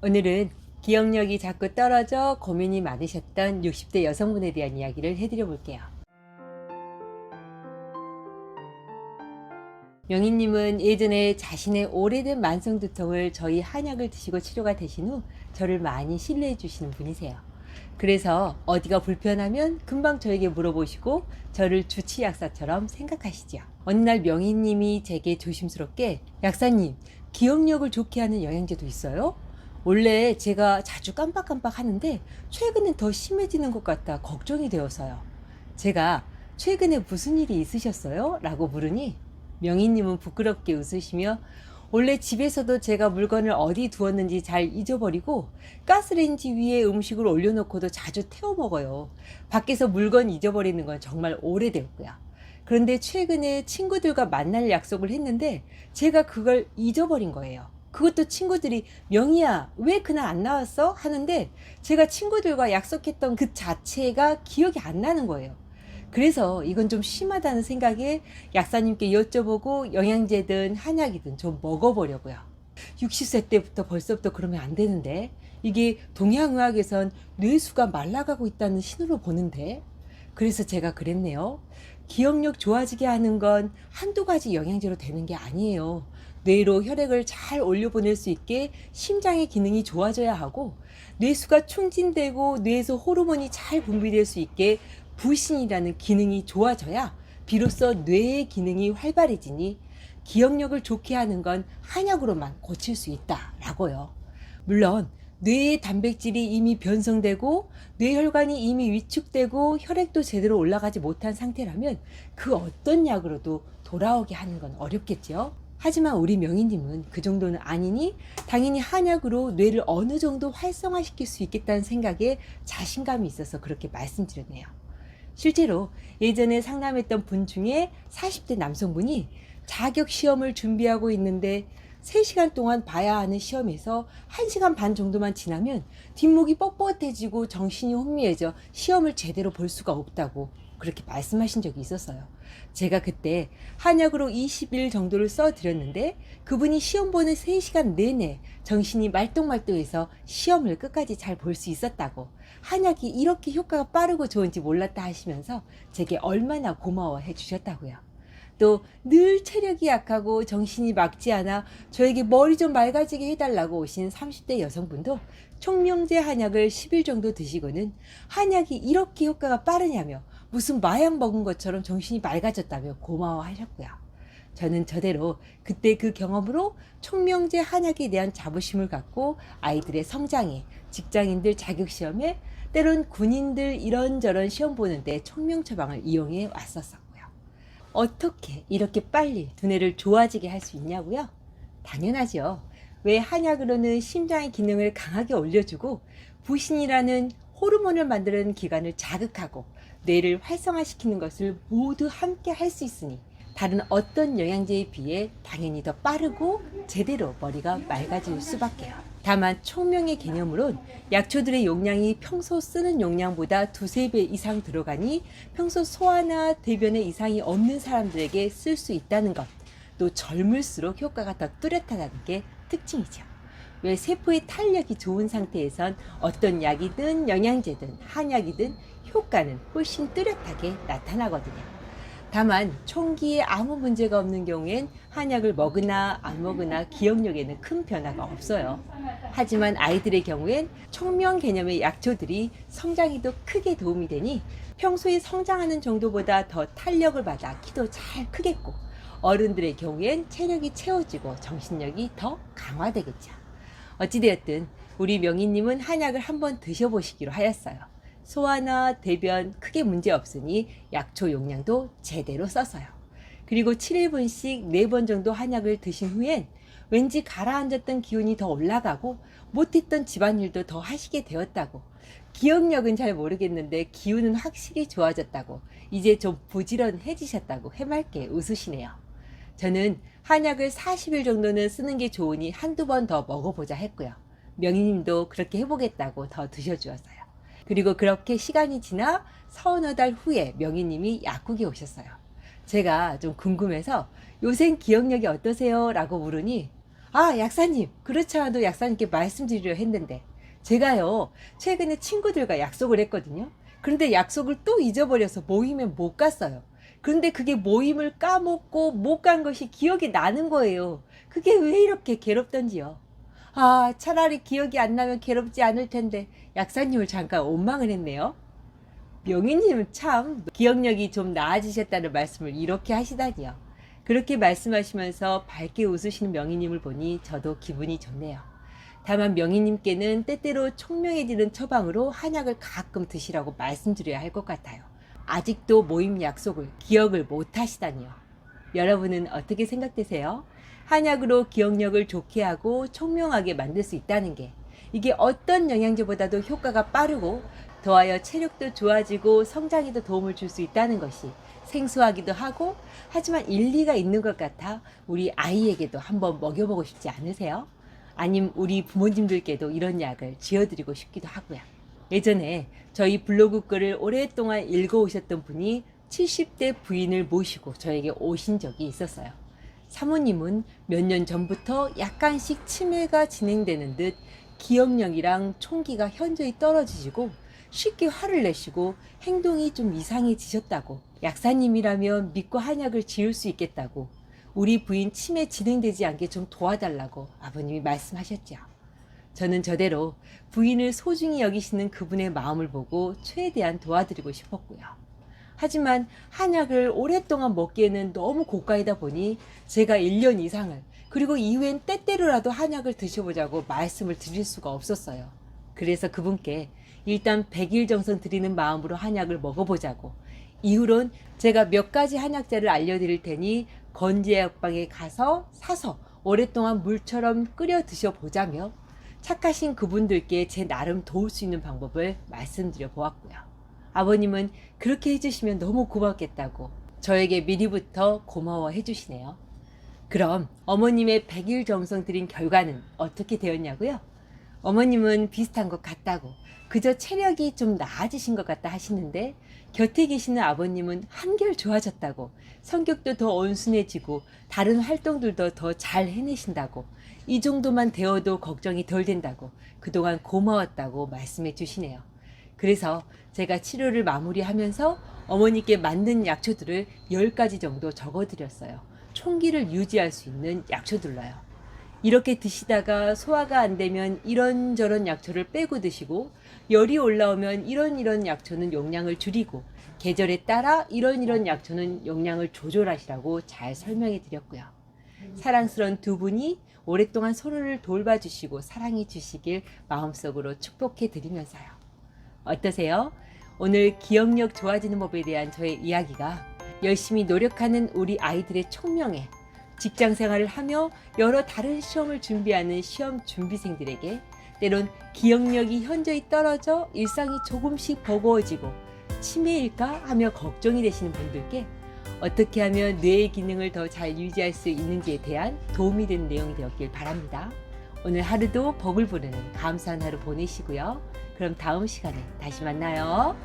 오늘은 기억력이 자꾸 떨어져 고민이 많으셨던 60대 여성분에 대한 이야기를 해드려 볼게요. 명희님은 예전에 자신의 오래된 만성 두통을 저희 한약을 드시고 치료가 되신 후 저를 많이 신뢰해 주시는 분이세요. 그래서 어디가 불편하면 금방 저에게 물어보시고 저를 주치 약사처럼 생각하시죠. 어느 날 명희님이 제게 조심스럽게 약사님 기억력을 좋게 하는 영양제도 있어요? 원래 제가 자주 깜빡깜빡 하는데 최근엔 더 심해지는 것 같다 걱정이 되어서요. 제가 최근에 무슨 일이 있으셨어요? 라고 물으니 명희님은 부끄럽게 웃으시며 원래 집에서도 제가 물건을 어디 두었는지 잘 잊어버리고 가스레인지 위에 음식을 올려놓고도 자주 태워 먹어요. 밖에서 물건 잊어버리는 건 정말 오래됐고요. 그런데 최근에 친구들과 만날 약속을 했는데 제가 그걸 잊어버린 거예요. 그것도 친구들이 명희야 왜 그날 안 나왔어? 하는데 제가 친구들과 약속했던 그 자체가 기억이 안 나는 거예요. 그래서 이건 좀 심하다는 생각에 약사님께 여쭤보고 영양제든 한약이든 좀 먹어보려고요. 60세 때부터 벌써부터 그러면 안 되는데 이게 동양의학에선 뇌수가 말라가고 있다는 신호로 보는데 그래서 제가 그랬네요. 기억력 좋아지게 하는 건 한두 가지 영양제로 되는 게 아니에요. 뇌로 혈액을 잘 올려보낼 수 있게 심장의 기능이 좋아져야 하고 뇌수가 충진되고 뇌에서 호르몬이 잘 분비될 수 있게 부신이라는 기능이 좋아져야 비로소 뇌의 기능이 활발해지니 기억력을 좋게 하는 건 한약으로만 고칠 수 있다라고요. 물론 뇌의 단백질이 이미 변성되고 뇌혈관이 이미 위축되고 혈액도 제대로 올라가지 못한 상태라면 그 어떤 약으로도 돌아오게 하는 건 어렵겠죠. 하지만 우리 명희님은 그 정도는 아니니 당연히 한약으로 뇌를 어느 정도 활성화시킬 수 있겠다는 생각에 자신감이 있어서 그렇게 말씀드렸네요. 실제로 예전에 상담했던 분 중에 40대 남성분이 자격 시험을 준비하고 있는데 3시간 동안 봐야 하는 시험에서 1시간 반 정도만 지나면 뒷목이 뻣뻣해지고 정신이 혼미해져 시험을 제대로 볼 수가 없다고 그렇게 말씀하신 적이 있었어요. 제가 그때 한약으로 20일 정도를 써드렸는데 그분이 시험 보는 3시간 내내 정신이 말똥말똥해서 시험을 끝까지 잘 볼 수 있었다고 한약이 이렇게 효과가 빠르고 좋은지 몰랐다 하시면서 제게 얼마나 고마워해 주셨다고요. 또 늘 체력이 약하고 정신이 막지 않아 저에게 머리 좀 맑아지게 해달라고 오신 30대 여성분도 총명제 한약을 10일 정도 드시고는 한약이 이렇게 효과가 빠르냐며 무슨 마약 먹은 것처럼 정신이 맑아졌다며 고마워하셨고요. 저는 저대로 그때 그 경험으로 총명제 한약에 대한 자부심을 갖고 아이들의 성장에 직장인들 자격시험에 때론 군인들 이런저런 시험 보는데 총명 처방을 이용해 왔었었고요. 어떻게 이렇게 빨리 두뇌를 좋아지게 할 수 있냐고요? 당연하죠. 왜 한약으로는 심장의 기능을 강하게 올려주고 부신이라는 호르몬을 만드는 기관을 자극하고 뇌를 활성화시키는 것을 모두 함께 할 수 있으니 다른 어떤 영양제에 비해 당연히 더 빠르고 제대로 머리가 맑아질 수밖에요. 다만 총명의 개념으론 약초들의 용량이 평소 쓰는 용량보다 두세 배 이상 들어가니 평소 소화나 대변에 이상이 없는 사람들에게 쓸 수 있다는 것. 또 젊을수록 효과가 더 뚜렷하다는 게 특징이죠. 왜 세포의 탄력이 좋은 상태에선 어떤 약이든 영양제든 한약이든 효과는 훨씬 뚜렷하게 나타나거든요. 다만 총기에 아무 문제가 없는 경우엔 한약을 먹으나 안 먹으나 기억력에는 큰 변화가 없어요. 하지만 아이들의 경우엔 총명 개념의 약초들이 성장에도 크게 도움이 되니 평소에 성장하는 정도보다 더 탄력을 받아 키도 잘 크겠고 어른들의 경우엔 체력이 채워지고 정신력이 더 강화되겠죠. 어찌되었든 우리 명희님은 한약을 한번 드셔보시기로 하였어요. 소화나 대변 크게 문제 없으니 약초 용량도 제대로 써서요. 그리고 7일분씩 4번 정도 한약을 드신 후엔 왠지 가라앉았던 기운이 더 올라가고 못했던 집안일도 더 하시게 되었다고 기억력은 잘 모르겠는데 기운은 확실히 좋아졌다고 이제 좀 부지런해지셨다고 해맑게 웃으시네요. 저는 한약을 40일 정도는 쓰는 게 좋으니 한두 번 더 먹어보자 했고요. 명희님도 그렇게 해보겠다고 더 드셔주었어요. 그리고 그렇게 시간이 지나 서너 달 후에 명희님이 약국에 오셨어요. 제가 좀 궁금해서 요새 기억력이 어떠세요? 라고 물으니 아, 약사님. 그렇지 않아도 약사님께 말씀드리려 했는데, 제가요, 최근에 친구들과 약속을 했거든요. 그런데 약속을 또 잊어버려서 모임에 못 갔어요. 그런데 그게 모임을 까먹고 못 간 것이 기억이 나는 거예요. 그게 왜 이렇게 괴롭던지요. 아, 차라리 기억이 안 나면 괴롭지 않을 텐데, 약사님을 잠깐 원망을 했네요. 명희님은 참 기억력이 좀 나아지셨다는 말씀을 이렇게 하시다니요. 그렇게 말씀하시면서 밝게 웃으시는 명희님을 보니 저도 기분이 좋네요. 다만 명희님께는 때때로 총명해지는 처방으로 한약을 가끔 드시라고 말씀드려야 할 것 같아요. 아직도 모임 약속을 기억을 못 하시다니요. 여러분은 어떻게 생각되세요? 한약으로 기억력을 좋게 하고 총명하게 만들 수 있다는 게 이게 어떤 영양제보다도 효과가 빠르고 더하여 체력도 좋아지고 성장에도 도움을 줄 수 있다는 것이 생소하기도 하고 하지만 일리가 있는 것 같아 우리 아이에게도 한번 먹여보고 싶지 않으세요? 아님 우리 부모님들께도 이런 약을 지어드리고 싶기도 하고요. 예전에 저희 블로그 글을 오랫동안 읽어오셨던 분이 70대 부인을 모시고 저에게 오신 적이 있었어요. 사모님은 몇 년 전부터 약간씩 치매가 진행되는 듯 기억력이랑 총기가 현저히 떨어지시고 쉽게 화를 내시고 행동이 좀 이상해지셨다고 약사님이라면 믿고 한약을 지을 수 있겠다고 우리 부인 치매 진행되지 않게 좀 도와달라고 아버님이 말씀하셨죠. 저는 저대로 부인을 소중히 여기시는 그분의 마음을 보고 최대한 도와드리고 싶었고요. 하지만 한약을 오랫동안 먹기에는 너무 고가이다 보니 제가 1년 이상을 그리고 이후엔 때때로라도 한약을 드셔보자고 말씀을 드릴 수가 없었어요. 그래서 그분께 일단 100일 정성 드리는 마음으로 한약을 먹어보자고 이후론 제가 몇 가지 한약재를 알려드릴 테니 건제약방에 가서 사서 오랫동안 물처럼 끓여 드셔보자며 착하신 그분들께 제 나름 도울 수 있는 방법을 말씀드려 보았고요. 아버님은 그렇게 해주시면 너무 고맙겠다고 저에게 미리부터 고마워해 주시네요. 그럼 어머님의 100일 정성 들인 결과는 어떻게 되었냐고요? 어머님은 비슷한 것 같다고 그저 체력이 좀 나아지신 것 같다 하시는데 곁에 계시는 아버님은 한결 좋아졌다고 성격도 더 온순해지고 다른 활동들도 더 잘 해내신다고 이 정도만 되어도 걱정이 덜 된다고 그동안 고마웠다고 말씀해 주시네요. 그래서 제가 치료를 마무리하면서 어머니께 맞는 약초들을 10가지 정도 적어드렸어요. 총기를 유지할 수 있는 약초들로요. 이렇게 드시다가 소화가 안 되면 이런저런 약초를 빼고 드시고 열이 올라오면 이런 이런 약초는 용량을 줄이고 계절에 따라 이런 이런 약초는 용량을 조절하시라고 잘 설명해 드렸고요. 사랑스러운 두 분이 오랫동안 서로를 돌봐주시고 사랑해 주시길 마음속으로 축복해 드리면서요. 어떠세요? 오늘 기억력 좋아지는 법에 대한 저의 이야기가 열심히 노력하는 우리 아이들의 총명에 직장 생활을 하며 여러 다른 시험을 준비하는 시험 준비생들에게 때론 기억력이 현저히 떨어져 일상이 조금씩 버거워지고 치매일까 하며 걱정이 되시는 분들께 어떻게 하면 뇌의 기능을 더 잘 유지할 수 있는지에 대한 도움이 되는 내용이 되었길 바랍니다. 오늘 하루도 복을 부르는 감사한 하루 보내시고요. 그럼 다음 시간에 다시 만나요.